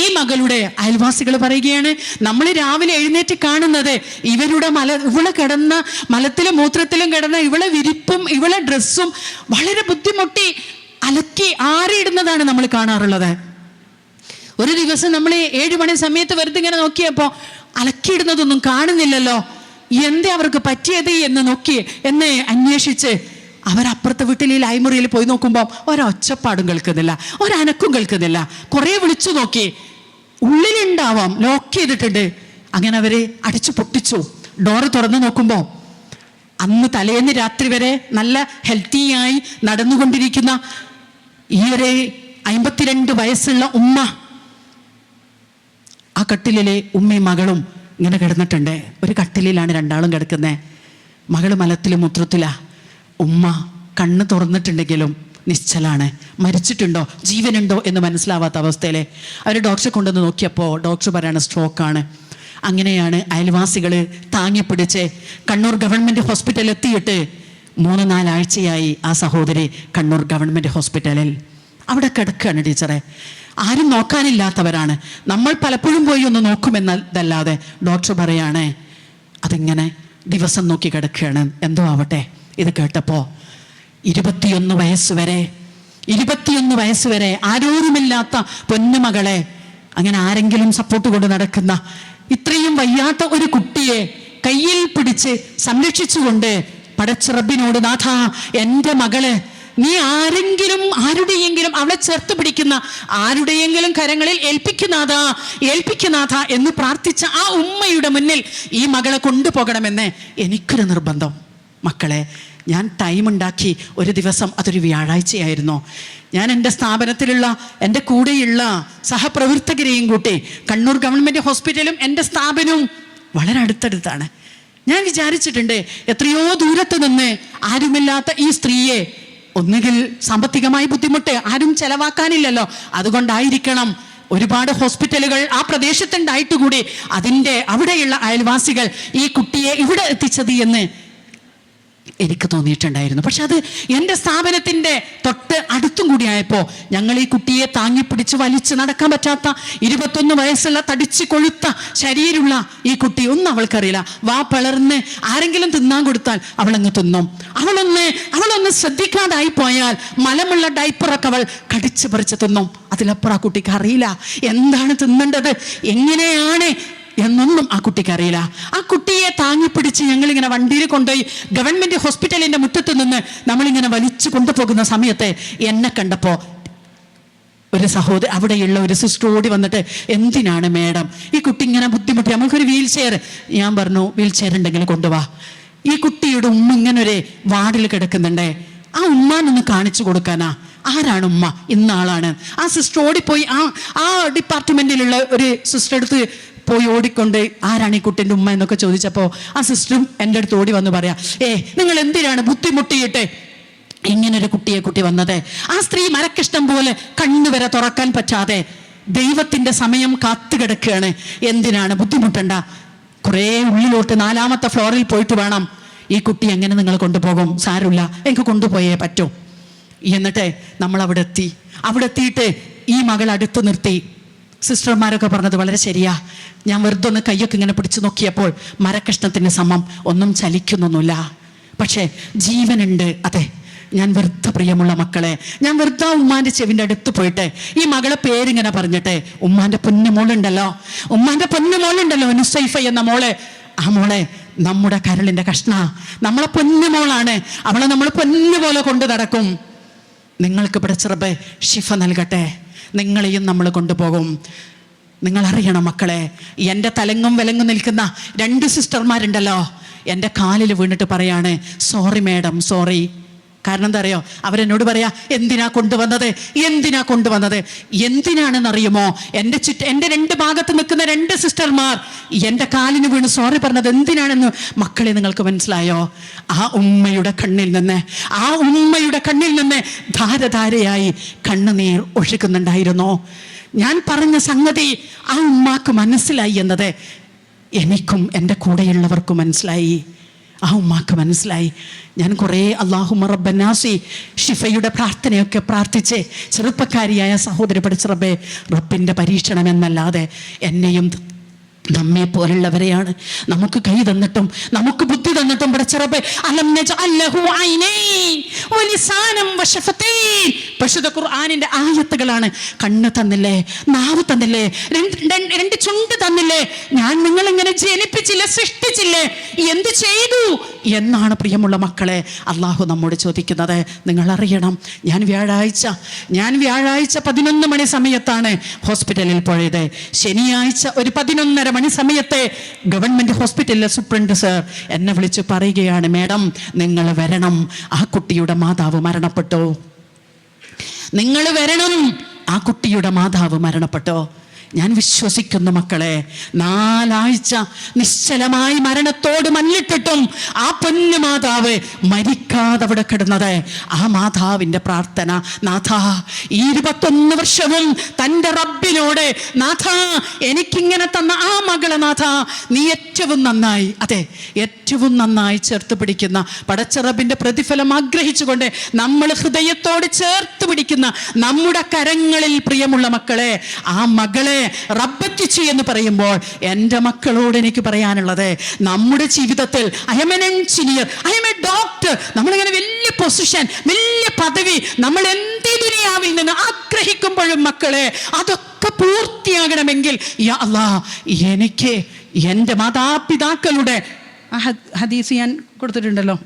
ഈ മകളുടെ അയൽവാസികൾ പറയുകയാണ് നമ്മൾ രാവിലെ എഴുന്നേറ്റ് കാണുന്നത് ഇവരുടെ മല ഇവളെ കിടന്ന മലത്തിലും മൂത്രത്തിലും കിടന്ന ഇവളെ വിരിപ്പും ഇവളെ ഡ്രസ്സും വളരെ ബുദ്ധിമുട്ടി അലക്കി ആറിയിടുന്നതാണ് നമ്മൾ കാണാറുള്ളത്. ഒരു ദിവസം നമ്മൾ ഏഴ് മണി സമയത്ത് വെറുതെ ഇങ്ങനെ നോക്കിയപ്പോൾ അലക്കിയിടുന്നതൊന്നും കാണുന്നില്ലല്ലോ. എന്തേ അവർക്ക് പറ്റിയത് എന്ന് നോക്കി എന്നെ അന്വേഷിച്ച് അവരപ്പുറത്തെ വീട്ടിൽ ഈ ലൈമുറിയിൽ പോയി നോക്കുമ്പോൾ ഒരൊച്ചപ്പാടും കേൾക്കുന്നില്ല ഒരനക്കും കേൾക്കുന്നില്ല. കുറേ വിളിച്ചു നോക്കി. ഉള്ളിലുണ്ടാവാം ലോക്ക് ചെയ്തിട്ടുണ്ട്. അങ്ങനെ അവർ അടിച്ചു പൊട്ടിച്ചു. ഡോറ് തുറന്നു നോക്കുമ്പോൾ അന്ന് തലേന്ന് രാത്രി വരെ നല്ല ഹെൽത്തിയായി നടന്നുകൊണ്ടിരിക്കുന്ന ഈ ഒരു അമ്പത്തിരണ്ട് വയസ്സുള്ള ഉമ്മ ആ കട്ടിലിലെ ഉമ്മയും മകളും ഇങ്ങനെ കിടന്നിട്ടുണ്ട്. ഒരു കട്ടിലിലാണ് രണ്ടാളും കിടക്കുന്നത് മകൾ മലത്തിലും മൂത്രത്തിലാ. ഉമ്മ കണ്ണ് തുറന്നിട്ടുണ്ടെങ്കിലും നിശ്ചലാണ്. മരിച്ചിട്ടുണ്ടോ? ജീവനുണ്ടോ എന്ന് മനസ്സിലാവാത്ത അവസ്ഥയിൽ അവർ ഡോക്ടറെ കൊണ്ടുവന്ന് നോക്കിയപ്പോൾ ഡോക്ടർ പറയാണ് സ്ട്രോക്കാണ്. അങ്ങനെയാണ് അയൽവാസികൾ താങ്ങിപ്പിടിച്ച് കണ്ണൂർ ഗവൺമെന്റ് ഹോസ്പിറ്റലിൽ എത്തിയിട്ട് മൂന്ന് നാലാഴ്ചയായി ആ സഹോദരി കണ്ണൂർ ഗവൺമെന്റ് ഹോസ്പിറ്റലിൽ. അവിടെ കിടക്കുകയാണ് ടീച്ചറെ. ആരും നോക്കാനില്ലാത്തവരാണ്. നമ്മൾ പലപ്പോഴും പോയി ഒന്ന് നോക്കുമെന്നതല്ലാതെ ഡോക്ടർ പറയാണേ അതിങ്ങനെ ദിവസം നോക്കി കിടക്കുകയാണ്. എന്തോ ആവട്ടെ. ഇത് കേട്ടപ്പോൾ ഇരുപത്തിയൊന്ന് വയസ്സ് വരെ ഇരുപത്തിയൊന്ന് വയസ്സ് വരെ ആരോരുമില്ലാത്ത പൊന്നുമകളെ അങ്ങനെ ആരെങ്കിലും സപ്പോർട്ട് കൊണ്ട് നടക്കുന്ന ഇത്രയും വയ്യാത്ത ഒരു കുട്ടിയെ കയ്യിൽ പിടിച്ച് സംരക്ഷിച്ചുകൊണ്ട് പടച്ചിറബിനോട് നാഥ എന്റെ മകൾ നീ ആരെങ്കിലും ആരുടെയെങ്കിലും അവളെ ചേർത്ത് പിടിക്കുന്ന ആരുടെയെങ്കിലും കരങ്ങളിൽ ഏൽപ്പിക്കുന്നാഥ ഏൽപ്പിക്കുന്നാഥ എന്ന് പ്രാർത്ഥിച്ച ആ ഉമ്മയുടെ മുന്നിൽ ഈ മകളെ കൊണ്ടുപോകണമെന്ന് എനിക്കൊരു നിർബന്ധം. മക്കളെ ഞാൻ ടൈം ഉണ്ടാക്കി ഒരു ദിവസം അതൊരു വ്യാഴാഴ്ചയായിരുന്നു. ഞാൻ എന്റെ സ്ഥാപനത്തിലുള്ള എന്റെ കൂടെയുള്ള സഹപ്രവർത്തകരെയും കൂട്ടി കണ്ണൂർ ഗവൺമെന്റ് ഹോസ്പിറ്റലും എന്റെ സ്ഥാപനവും വളരെ അടുത്തടുത്താണ്. ഞാൻ വിചാരിച്ചിട്ടുണ്ട് എത്രയോ ദൂരത്ത് നിന്ന് ആരുമില്ലാത്ത ഈ സ്ത്രീയെ ഒന്നുകിൽ സാമ്പത്തികമായി ബുദ്ധിമുട്ട് ആരും ചെലവാക്കാനില്ലല്ലോ. അതുകൊണ്ടായിരിക്കണം ഒരുപാട് ഹോസ്പിറ്റലുകൾ ആ പ്രദേശത്തുണ്ടായിട്ട് കൂടി അതിന്റെ അവിടെയുള്ള അയൽവാസികൾ ഈ കുട്ടിയെ ഇവിടെ എത്തിച്ചത് എന്ന് എനിക്ക് തോന്നിയിട്ടുണ്ടായിരുന്നു. പക്ഷെ അത് എന്റെ സ്ഥാപനത്തിന്റെ തൊട്ട് അടുത്തും കൂടിയായപ്പോൾ ഞങ്ങൾ ഈ കുട്ടിയെ താങ്ങിപ്പിടിച്ച് വലിച്ച് നടക്കാൻ പറ്റാത്ത ഇരുപത്തൊന്ന് വയസ്സുള്ള തടിച്ച് കൊഴുത്ത ശരീരമുള്ള ഈ കുട്ടി ഒന്നും അവൾക്കറിയില്ല. വാ പിളർന്ന് ആരെങ്കിലും തിന്നാൻ കൊടുത്താൽ അവളങ്ങ് തിന്നും. അവളൊന്ന് അവളൊന്ന് ശ്രദ്ധിക്കാതായി പോയാൽ മലമുള്ള ഡൈപ്പറൊക്കെ അവൾ കടിച്ച് പറിച്ച് തിന്നും. അതിലപ്പുറം ആ കുട്ടിക്ക് അറിയില്ല. എന്താണ് തിന്നേണ്ടത്? എങ്ങനെയാണ് എന്നൊന്നും ആ കുട്ടിക്ക് അറിയില്ല. ആ കുട്ടിയെ താങ്ങിപ്പിടിച്ച് ഞങ്ങളിങ്ങനെ വണ്ടിയിൽ കൊണ്ടുപോയി ഗവൺമെന്റ് ഹോസ്പിറ്റലിന്റെ മുറ്റത്ത് നിന്ന് നമ്മളിങ്ങനെ വലിച്ചു കൊണ്ടുപോകുന്ന സമയത്ത് എന്നെ കണ്ടപ്പോൾ ഒരു സഹോദരി അവിടെയുള്ള ഒരു സിസ്റ്റർ ഓടി വന്നിട്ട് എന്തിനാണ് മേഡം ഈ കുട്ടി ഇങ്ങനെ ബുദ്ധിമുട്ടി നമുക്കൊരു വീൽ ചെയർ ഞാൻ പറഞ്ഞു വീൽ ചെയർ ഉണ്ടെങ്കിൽ കൊണ്ടുവാ. ഈ കുട്ടിയുടെ ഉമ്മ ഇങ്ങനെ ഒരു വാർഡിൽ കിടക്കുന്നുണ്ടേ ആ ഉമ്മാനൊന്ന് കാണിച്ചു കൊടുക്കാനാ. ആരാണ് ഉമ്മ? ഇന്നാളാണ്. ആ സിസ്റ്റർ ഓടിപ്പോയി ആ ആ ഡിപ്പാർട്ട്മെന്റിലുള്ള ഒരു സിസ്റ്റർ അടുത്ത് പോയി ഓടിക്കൊണ്ട് ആരാണ് ഈ കുട്ടിന്റെ ഉമ്മ എന്നൊക്കെ ചോദിച്ചപ്പോൾ ആ സിസ്റ്ററും എന്റെ അടുത്ത് ഓടി വന്ന് പറയാ ഏ നിങ്ങൾ എന്തിനാണ് ബുദ്ധിമുട്ടിയിട്ട് ഇങ്ങനൊരു കുട്ടിയെ കുട്ടി വന്നത്? ആ സ്ത്രീ മരക്കിഷ്ടം പോലെ കണ്ണുവരെ തുറക്കാൻ പറ്റാതെ ദൈവത്തിന്റെ സമയം കാത്തു കിടക്കുകയാണ്. എന്തിനാണ് ബുദ്ധിമുട്ടണ്ട? കുറേ ഉള്ളിലോട്ട് നാലാമത്തെ ഫ്ലോറിൽ പോയിട്ട് വേണം. ഈ കുട്ടി എങ്ങനെ നിങ്ങൾ കൊണ്ടുപോകും? സാരമില്ല എനിക്ക് കൊണ്ടുപോയേ പറ്റൂ. എന്നിട്ട് നമ്മൾ അവിടെ എത്തി. അവിടെ എത്തിയിട്ട് ഈ മകൾ അടുത്ത് നിർത്തി. സിസ്റ്റർമാരൊക്കെ പറഞ്ഞത് വളരെ ശരിയാ. ഞാൻ വെറുതെ ഒന്ന് കയ്യൊക്കെ ഇങ്ങനെ പിടിച്ചു നോക്കിയപ്പോൾ മരക്കഷ്ണത്തിന് സമം ഒന്നും ചലിക്കുന്നൊന്നുമില്ല. പക്ഷേ ജീവനുണ്ട്. അതെ ഞാൻ വെറുതെ പ്രിയമുള്ള മക്കളെ ഞാൻ വെറുതെ ഉമ്മാന്റെ ചെവിന്റെ അടുത്ത് പോയിട്ട് ഈ മകളെ പേരിങ്ങനെ പറഞ്ഞിട്ട് ഉമ്മാന്റെ പൊന്നു മോളുണ്ടല്ലോ ഉമ്മാന്റെ പൊന്നു മോളുണ്ടല്ലോ അനുസൈഫ എന്ന മോളെ. ആ മോളെ നമ്മുടെ കരളിന്റെ കഷ്ണ നമ്മളെ പൊന്നുമോളാണ് അവളെ നമ്മൾ പൊന്നുപോലെ കൊണ്ടു നടക്കും. നിങ്ങൾക്ക് ഇവിടെ ചെറുപ്പ് ഷിഫ നൽകട്ടെ. നിങ്ങളെയും നമ്മൾ കൊണ്ടുപോകും. നിങ്ങളറിയണം മക്കളെ എന്റെ തലങ്ങും വിലങ്ങും നിൽക്കുന്ന രണ്ട് സിസ്റ്റർമാരുണ്ടല്ലോ എന്റെ കാലിൽ വീണിട്ട് പറയാണ് സോറി മാഡം സോറി കാരണം എന്താ അറിയോ അവരെന്നോട് പറയാ എന്തിനാ കൊണ്ടുവന്നത്? എന്തിനാ കൊണ്ടുവന്നത്? എന്തിനാണെന്നറിയുമോ? എന്റെ ചുറ്റ് എന്റെ രണ്ട് ഭാഗത്ത് നിൽക്കുന്ന രണ്ട് സിസ്റ്റർമാർ എന്റെ കാലിന് വീണ് സോറി പറഞ്ഞത് എന്തിനാണെന്ന് മക്കളെ നിങ്ങൾക്ക് മനസ്സിലായോ? ആ ഉമ്മയുടെ കണ്ണിൽ നിന്ന് ആ ഉമ്മയുടെ കണ്ണിൽ നിന്ന് ധാരധാരയായി കണ്ണുനീർ ഒഴുകുന്നുണ്ടായിരുന്നോ. ഞാൻ പറഞ്ഞ സംഗതി ആ ഉമ്മാക്ക് മനസ്സിലായി എന്നത് എനിക്കും എന്റെ കൂടെയുള്ളവർക്കും മനസ്സിലായി. ആ ഉമ്മാക്ക് മനസ്സിലായി. ഞാൻ കുറേ അള്ളാഹു റബ്ബനാസി ഷിഫയുടെ പ്രാർത്ഥനയൊക്കെ പ്രാർത്ഥിച്ച് ചെറുപ്പക്കാരിയായ സഹോദരി പഠിച്ച റബ്ബെ റബ്ബിന്റെ പരീക്ഷണം എന്നല്ലാതെ എന്നെയും നമ്മെ പോലുള്ളവരെയാണ്. നമുക്ക് കൈ തന്നിട്ടും നമുക്ക് ബുദ്ധി തന്നിട്ടും ഖുർആനിന്റെ ആയത്തുകളാണ്. കണ്ണ് തന്നില്ലേ നാവ് തന്നില്ലേ രണ്ട് ചുണ്ട് തന്നില്ലേ ഞാൻ നിങ്ങൾ ഇങ്ങനെ ജനിപ്പിച്ചില്ല സൃഷ്ടിച്ചില്ലേ എന്ത് ചെയ്തു എന്നാണ് പ്രിയമുള്ള മക്കളെ. അള്ളാഹു നമ്മോട് ചോദിക്കുന്നത് നിങ്ങൾ അറിയണം ഞാൻ വ്യാഴാഴ്ച ഞാൻ വ്യാഴാഴ്ച പതിനൊന്ന് മണി സമയത്താണ് ഹോസ്പിറ്റലിൽ പോയത്. ശനിയാഴ്ച ഒരു പതിനൊന്നര മണി സമയത്തെ ഗവൺമെന്റ് ഹോസ്പിറ്റലിലെ സൂപ്രണ്ട് സർ എന്നെ വിളിച്ച് പറയുകയാണ് മേഡം നിങ്ങൾ വരണം. ആ കുട്ടിയുടെ മാതാവ് മരണപ്പെട്ടു? നിങ്ങൾ വരണം. ആ കുട്ടിയുടെ മാതാവ് മരണപ്പെട്ടോ? ഞാൻ വിശ്വസിക്കുന്നു മക്കളെ. നാലാഴ്ച നിശ്ചലമായി മരണത്തോട് മല്ലിട്ടിട്ടും ആ പൊന്നു മാതാവ് മരിക്കാതെ അവിടെ കിടന്നത്. ആ മാതാവിന്റെ പ്രാർത്ഥന നാഥ ഈ ഇരുപത്തൊന്ന് വർഷവും തന്റെ റബ്ബിനോട് നാഥ എനിക്കിങ്ങനെ തന്ന ആ മകളെ നാഥ നീ ഏറ്റവും നന്നായി. അതെ ഏറ്റവും നന്നായി ചേർത്ത് പിടിക്കുന്ന പടച്ചറബിന്റെ പ്രതിഫലം ആഗ്രഹിച്ചുകൊണ്ട് നമ്മൾ ഹൃദയത്തോട് ചേർത്ത് പിടിക്കുന്ന നമ്മുടെ കരങ്ങളിൽ പ്രിയമുള്ള മക്കളെ ആ മകളെ റബ്ബറ്റിച്ചു എന്ന് പറയുമ്പോൾ എന്റെ മക്കളോട് എനിക്ക് പറയാനുള്ളത് നമ്മുടെ ജീവിതത്തിൽ I am an engineer I am a doctor നമ്മളിങ്ങനെ വലിയ പൊസിഷൻ വലിയ പദവി നമ്മൾ എന്തേ ദുനിയാവിൽ നിന്ന് ആഗ്രഹിക്കുമ്പോഴും മക്കളെ അതൊക്കെ പൂർത്തിയാകണമെങ്കിൽ യാ എനിക്ക് എന്റെ മാതാപിതാക്കളുടെ ഹദീസ് ഞാൻ കൊടുത്തിട്ടുണ്ടല്ലോ.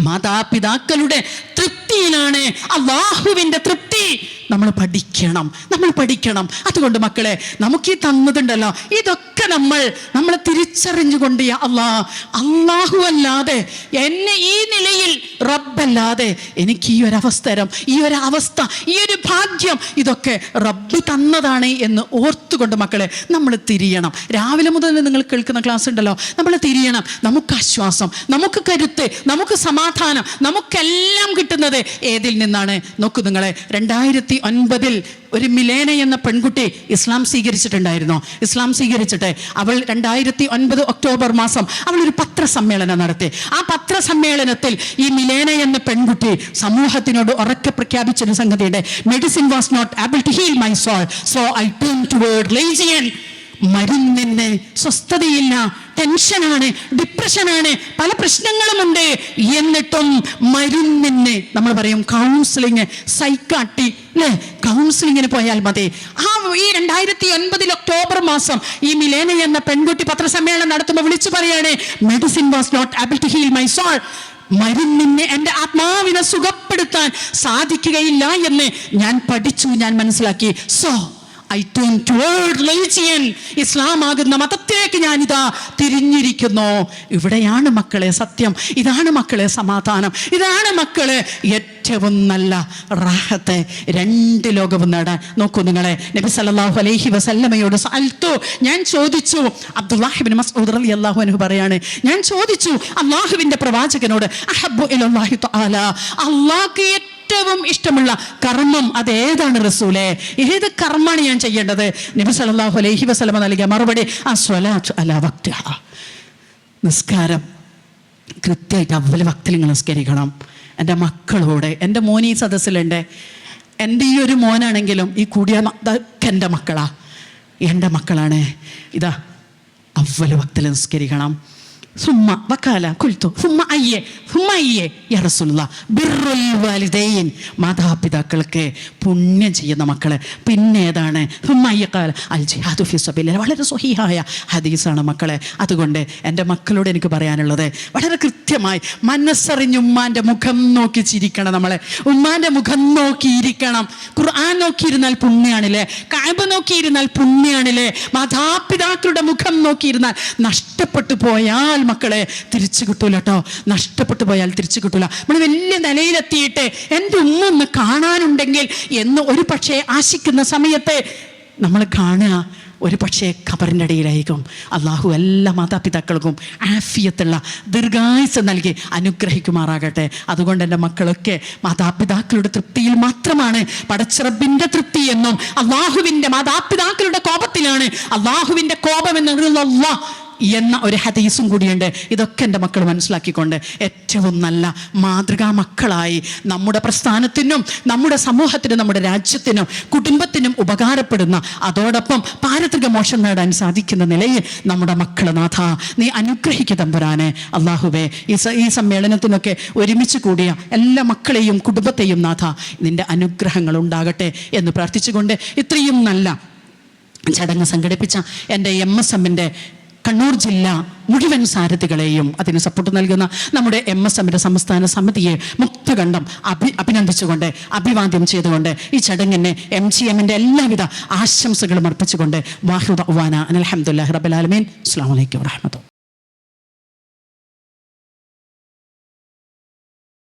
മാതാപിതാക്കളുടെ തൃപ്തിയിലാണ് അള്ളാഹുവിന്റെ തൃപ്തി. നമ്മൾ പഠിക്കണം നമ്മൾ പഠിക്കണം. അതുകൊണ്ട് മക്കളെ നമുക്ക് ഈ തന്നതുണ്ടല്ലോ. ഇതൊക്കെ നമ്മൾ നമ്മൾ തിരിച്ചറിഞ്ഞുകൊണ്ട് അള്ളാ അള്ളാഹു. അല്ലാതെ എന്നെ ഈ നിലയിൽ റബ്ബല്ലാതെ എനിക്ക് ഈ ഒരു അവസരം ഈ ഒരു അവസ്ഥ ഈ ഒരു ഭാഗ്യം ഇതൊക്കെ റബ്ബ് തന്നതാണ് എന്ന് ഓർത്തുകൊണ്ട് മക്കളെ നമ്മൾ തിരിയണം. രാവിലെ മുതൽ നിങ്ങൾ കേൾക്കുന്ന ക്ലാസ് ഉണ്ടല്ലോ നമ്മൾ തിരിയണം. നമുക്ക് ആശ്വാസം നമുക്ക് കരുത്ത് നമുക്ക് സമാധാനം നമുക്കെല്ലാം കിട്ടുന്നത് ഏതിൽ നിന്നാണ്? നോക്കൂ നിങ്ങളെ രണ്ടായിരത്തി ഒൻപതിൽ ഒരു മിലേന എന്ന പെൺകുട്ടി ഇസ്ലാം സ്വീകരിച്ചിട്ടുണ്ടായിരുന്നു. ഇസ്ലാം സ്വീകരിച്ചിട്ട് അവൾ രണ്ടായിരത്തി ഒൻപത് ഒക്ടോബർ മാസം അവൾ ഒരു പത്രസമ്മേളനം നടത്തി. ആ പത്രസമ്മേളനത്തിൽ ഈ മിലേന എന്ന പെൺകുട്ടി സമൂഹത്തിനോട് ഉറക്കെ പ്രഖ്യാപിച്ചൊരു സംഗതിയുടെ medicine was not able to heal my soul so I turn toward religion മരുന്നിന് സ്വസ്ഥതയില്ല ടെൻഷനാണ് ഡിപ്രഷനാണ് പല പ്രശ്നങ്ങളുമുണ്ട്. എന്നിട്ടും മരുന്നിന് നമ്മൾ പറയും കൗൺസിലിങ് സൈക്കാട്ടി അല്ലേ കൗൺസിലിങ്ങിന് പോയാൽ മതി. ആ ഈ രണ്ടായിരത്തി ഒൻപതിൽ ഒക്ടോബർ മാസം ഈ മിലേന എന്ന പെൺകുട്ടി പത്രസമ്മേളനം നടത്തുമ്പോൾ വിളിച്ചു പറയാണ് medicine was not able to heal my soul മരുന്നിനെ എന്റെ ആത്മാവിനെ സുഖപ്പെടുത്താൻ സാധിക്കുകയില്ല എന്ന് ഞാൻ പഠിച്ചു ഞാൻ മനസ്സിലാക്കി. സോ ഐ ടേൺ ടുവേർഡ് ആകുന്ന മതത്തിലേക്ക് ഞാനിതാ തിരിഞ്ഞിരിക്കുന്നു. ഇവിടെയാണ് മക്കളെ സത്യം ഇതാണ് മക്കളെ സമാധാനം ഇതാണ് മക്കളെ ഏറ്റവും നല്ല റാഹത്തെ. രണ്ട് ലോകവും നേടാൻ. നോക്കൂ നിങ്ങളെ നബി സല്ലാഹു അലൈഹി വസല്ലമയോട് സൽത്തു ഞാൻ ചോദിച്ചു അബ്ദുല്ലാഹിബിൻ മസ്ഊദ് അലി അള്ളാഹു അൻഹു പറയാണ് ഞാൻ ചോദിച്ചു അള്ളാഹുവിന്റെ പ്രവാചകനോട് അഹബു അലാഹു അള്ളാഹ്ക്ക് ഏറ്റവും ഇഷ്ടമുള്ള കർമ്മം അത് ഏതാണ് റസൂലെ? ഏത് കർമ്മമാണ് ഞാൻ ചെയ്യേണ്ടത്? നബി സല്ലല്ലാഹു അലൈഹി വസ്ലമ നൽകിയ മറുപടി അലാ നിസ്കാരം കൃത്യമായിട്ട് അവല ഭക്തി നിങ്ങൾ നിസ്കരിക്കണം. എന്റെ മക്കളോട് എന്റെ മോൻ ഈ സദസ്സിലുണ്ട്. എന്റെ ഈ ഒരു മോനാണെങ്കിലും ഈ കൂടിയ എന്റെ മക്കളാ. എന്റെ മക്കളാണ്. ഇതാ അവൽ ഭക്തി നിസ്കരിക്കണം. സുമ്മ വക്കാല കുൽത്തു സുമ്മ അയ്യേ സുമ്മ അയ്യേ യറസുല്ല ബിർറുൽ വാലിദൈൻ. മാതാപിതാക്കൾക്ക് പുണ്യം ചെയ്യുന്ന മക്കൾ. പിന്നെ ഏതാണ്? സുമ്മ അയ്യക്കാല അൽ ജിഹാദു ഫി സബീലില്ലാഹ് വളരെ സ്വഹീഹായ ഹദീസാണ് മക്കളെ. അതുകൊണ്ട് എന്റെ മക്കളോട് എനിക്ക് പറയാനുള്ളത് വളരെ കൃത്യമായി മനസ്സറിഞ്ഞ് ഉമ്മാന്റെ മുഖം നോക്കി ചിരിക്കണം നമ്മളെ. ഉമ്മാന്റെ മുഖം നോക്കിയിരിക്കണം ഖുർആൻ നോക്കിയിരുന്നാൽ പുണ്യാണില്ലേ? കാബ് നോക്കിയിരുന്നാൽ പുണ്യാണില്ലേ? മാതാപിതാക്കളുടെ മുഖം നോക്കിയിരുന്നാൽ നഷ്ടപ്പെട്ടു പോയാൽ മക്കളെ തിരിച്ചു കിട്ടൂല കേട്ടോ നഷ്ടപ്പെട്ടു പോയാൽ തിരിച്ചു കിട്ടൂല. നമ്മൾ വലിയ നിലയിലെത്തിയിട്ട് എന്റെ ഉമ്മ കാണാനുണ്ടെങ്കിൽ എന്ന് ഒരു പക്ഷേ ആശിക്കുന്ന സമയത്ത് നമ്മൾ കാണുക ഒരു പക്ഷേ ഖബറിന്റെ ഇടയിലായിരിക്കും അള്ളാഹു എല്ലാ മാതാപിതാക്കൾക്കും ആഫിയത്തുള്ള ദീർഘായുസ് നൽകി അനുഗ്രഹിക്കുമാറാകട്ടെ. അതുകൊണ്ട് എന്റെ മക്കളൊക്കെ മാതാപിതാക്കളുടെ തൃപ്തിയിൽ മാത്രമാണ് പടച്ചിറബിന്റെ തൃപ്തി എന്നും അള്ളാഹുവിന്റെ മാതാപിതാക്കളുടെ കോപത്തിലാണ്. അള്ളാഹുവിന്റെ കോപം എന്നുള്ള എന്ന ഒരു ഹദീസും കൂടിയുണ്ട്. ഇതൊക്കെ എന്റെ മക്കൾ മനസ്സിലാക്കിക്കൊണ്ട് ഏറ്റവും നല്ല മാതൃകാ മക്കളായി നമ്മുടെ പ്രസ്ഥാനത്തിനും നമ്മുടെ സമൂഹത്തിനും നമ്മുടെ രാജ്യത്തിനും കുടുംബത്തിനും ഉപകാരപ്പെടുന്ന അതോടൊപ്പം പാരത്രിക മോശം നേടാൻ സാധിക്കുന്ന നിലയിൽ നമ്മുടെ മക്കൾ നാഥ നീ അനുഗ്രഹിക്കുക തമ്പുരാനെ. അള്ളാഹുബേ ഈ ഈ സമ്മേളനത്തിനൊക്കെ ഒരുമിച്ച് കൂടിയ എല്ലാ മക്കളെയും കുടുംബത്തെയും നാഥ നിന്റെ അനുഗ്രഹങ്ങൾ ഉണ്ടാകട്ടെ എന്ന് പ്രാർത്ഥിച്ചുകൊണ്ട് ഇത്രയും നല്ല ചടങ്ങ് സംഘടിപ്പിച്ച എന്റെ എം എസ് എമ്മിന്റെ കണ്ണൂർ ജില്ല മുഴുവൻ സാരഥികളെയും അതിന് സപ്പോർട്ട് നൽകുന്ന നമ്മുടെ എം എസ് എമ്മിന്റെ സംസ്ഥാന സമിതിയെ മുക്തകണ്ഠം അഭി അഭിനന്ദിച്ചുകൊണ്ട് അഭിവാദ്യം ചെയ്തുകൊണ്ട് ഈ ചടങ്ങിനെ എം ജി എമ്മിന്റെ എല്ലാവിധ ആശംസകളും അർപ്പിച്ചുകൊണ്ട് വാഹിദ് ഉവാന അലഹമുല്ലാ ആലമീൻ. അസ്സാം വലൈക്കും വാഹമത്തുള്ള